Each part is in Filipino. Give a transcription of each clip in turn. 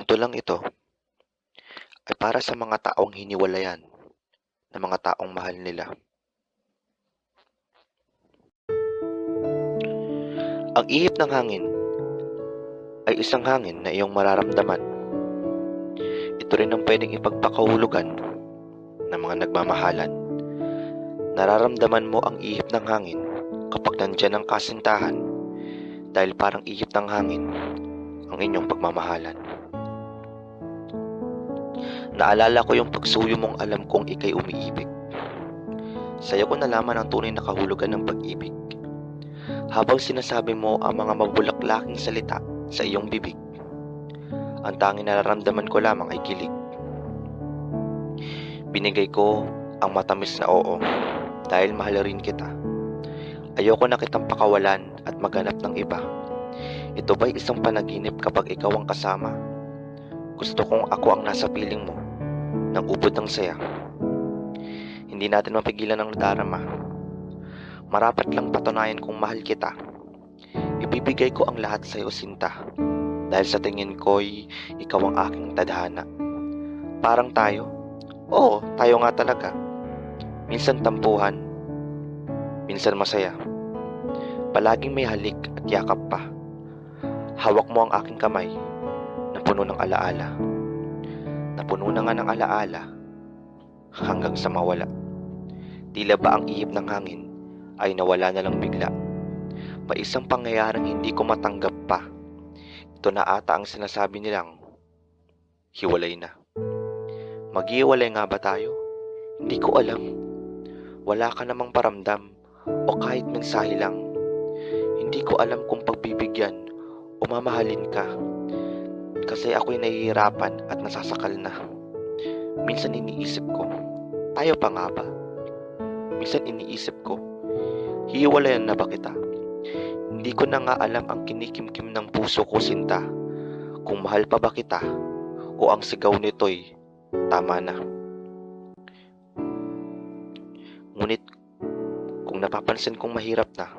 kwento lang ito ay para sa mga taong hiniwalayan ng mga taong mahal nila. Ang ihip ng hangin ay isang hangin na iyong mararamdaman. Ito rin ang pwedeng ipagpakahulugan ng mga nagmamahalan. Nararamdaman mo ang ihip ng hangin kapag nandyan ang kasintahan dahil parang ihip ng hangin ang inyong pagmamahalan. Naalala ko yung pagsuyo mong alam kong ikay umiibig. Sa'yo ko nalaman ang tunay na kahulugan ng pag-ibig. Habang sinasabi mo ang mga mabulaklaking salita sa iyong bibig, ang tanging nararamdaman ko lamang ay kilig. Binigay ko ang matamis na oo dahil mahal rin kita. Ayoko na kitang pakawalan at maganap ng iba. Ito ba'y isang panaginip kapag ikaw ang kasama? Gusto kong ako ang nasa piling mo, ng ubod ng saya. Hindi natin mapigilan ang nadarama. Marapat lang patunayan kong mahal kita. Ibibigay ko ang lahat sa iyo, Sinta. Dahil sa tingin ko'y ikaw ang aking tadhana. Parang tayo. Oo, tayo nga talaga. Minsan tampuhan, minsan masaya. Palaging may halik at yakap pa. Hawak mo ang aking kamay na puno ng alaala. Napuno na nga ng alaala hanggang sa mawala. Tila ba ang ihip ng hangin ay nawala na lang bigla. May isang pangyayaring hindi ko matanggap pa. Ito na ata ang sinasabi nilang hiwalay na. Maghiwalay nga ba tayo? Hindi ko alam. Wala ka namang paramdam o kahit mensahe lang. Hindi ko alam kung pagbibigyan o mamahalin ka. Kasi ako'y nahihirapan at nasasakal na. Minsan iniisip ko, tayo pa nga ba? Minsan iniisip ko, hiwalayan na ba kita? Hindi ko na nga alam ang kinikimkim ng puso ko sinta. Kung mahal pa ba kita o ang sigaw nito'y tama na. Ngunit kung napapansin kong mahirap na,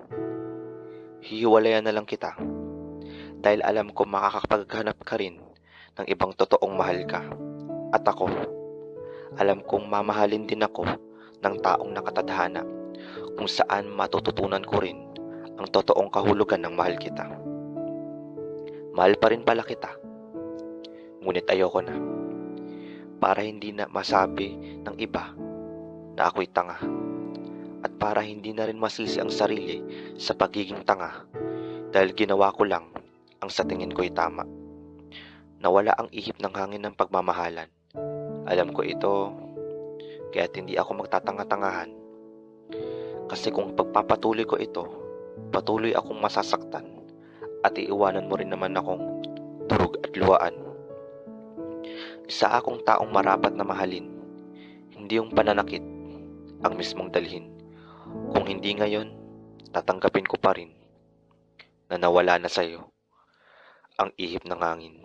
hihiwalayan na lang kita dahil alam ko makakapaghanap ka rin ng ibang totoong mahal ka. At ako, alam kong mamahalin din ako ng taong nakatadhana kung saan matututunan ko rin ang totoong kahulugan ng mahal kita. Mahal pa rin pala kita. Ngunit ayoko na. Para hindi na masabi ng iba na ako'y tanga. At para hindi na rin masisi ang sarili sa pagiging tanga dahil ginawa ko lang ang sa tingin ko'y tama. Nawala ang ihip ng hangin ng pagmamahalan. Alam ko ito, kaya't hindi ako magtatanga-tangahan. Kasi kung pagpapatuloy ko ito, patuloy akong masasaktan at iiwanan mo rin naman akong durog at luwaan. Isa akong taong marapat na mahalin, hindi yung pananakit ang mismong dalhin. Kung hindi ngayon, tatanggapin ko pa rin na nawala na sa'yo ang ihip ng hangin.